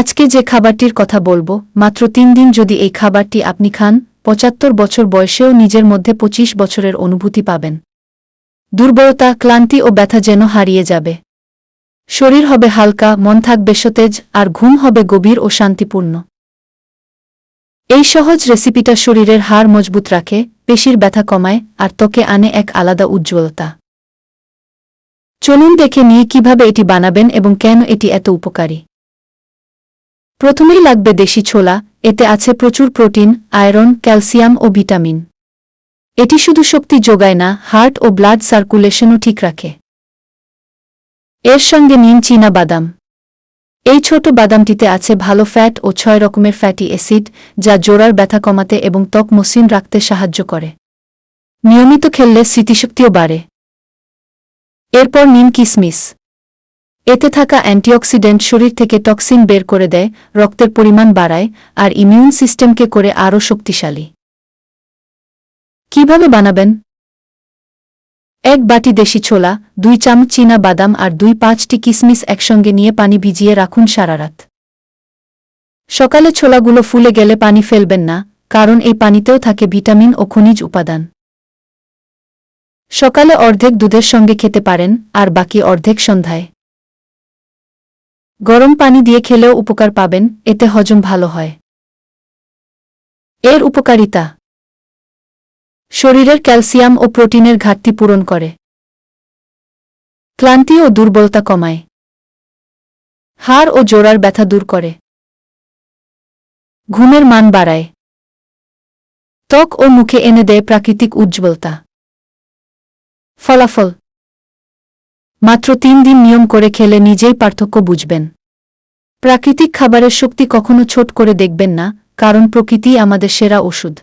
আজকে যে খাবারটির কথা বলব, মাত্র তিন দিন যদি এই খাবারটি আপনি খান, পঁচাত্তর বছর বয়সেও নিজের মধ্যে পঁচিশ বছরের অনুভূতি পাবেন। দুর্বলতা, ক্লান্তি ও ব্যথা যেন হারিয়ে যাবে। শরীর হবে হালকা, মন থাকবে সতেজ, আর ঘুম হবে গভীর ও শান্তিপূর্ণ। এই সহজ রেসিপিটা শরীরের হাড় মজবুত রাখে, পেশির ব্যথা কমায়, আর ত্বকে আনে এক আলাদা উজ্জ্বলতা। চলুন দেখে নিয়ে কীভাবে এটি বানাবেন এবং কেন এটি এত উপকারী। প্রথমেই লাগবে দেশি ছোলা, এতে আছে প্রচুর প্রোটিন, আয়রন, ক্যালসিয়াম ও ভিটামিন। এটি শুধু শক্তি যোগায় না, হার্ট ও ব্লাড সার্কুলেশনও ঠিক রাখে। এর সঙ্গে নিন চীনা বাদাম। এই ছোট বাদামটিতে আছে ভালো ফ্যাট ও ছয় রকমের ফ্যাটি অ্যাসিড, যা জোড়ার ব্যথা কমাতে এবং ত্বক মসৃণ রাখতে সাহায্য করে। নিয়মিত খেললে স্মৃতিশক্তিও বাড়ে। এরপর নিন কিসমিস। এতে থাকা অ্যান্টিঅক্সিডেন্ট শরীর থেকে টক্সিন বের করে দেয়, রক্তের পরিমাণ বাড়ায় আর ইমিউন সিস্টেমকে করে আরও শক্তিশালী। কীভাবে বানাবেন? এক বাটি দেশি ছোলা, দুই চামচ চীনা বাদাম আর দুই পাঁচটি কিসমিস একসঙ্গে নিয়ে পানি ভিজিয়ে রাখুন সারা রাত। সকালে ছোলাগুলো ফুলে গেলে পানি ফেলবেন না, কারণ এই পানিতেও থাকে ভিটামিন ও খনিজ উপাদান। সকালে অর্ধেক দুধের সঙ্গে খেতে পারেন আর বাকি অর্ধেক সন্ধ্যায়। গরম পানি দিয়ে খেলেও উপকার পাবেন, এতে হজম ভালো হয়। এর উপকারিতা। শরীরের ক্যালসিয়াম ও প্রোটিনের ঘাটতি পূরণ করে। ক্লান্তি ও দুর্বলতা কমায়। হাড় ও জোড়ার ব্যথা দূর করে। ঘুমের মান বাড়ায়। ত্বক ও মুখে এনে দেয় প্রাকৃতিক উজ্জ্বলতা। ফলাফল। মাত্র তিন দিন নিয়ম করে খেলে নিজেই পার্থক্য বুঝবেন। প্রাকৃতিক খাবারের শক্তি কখনো ছোট করে দেখবেন না, কারণ প্রকৃতি আমাদের সেরা ওষুধ।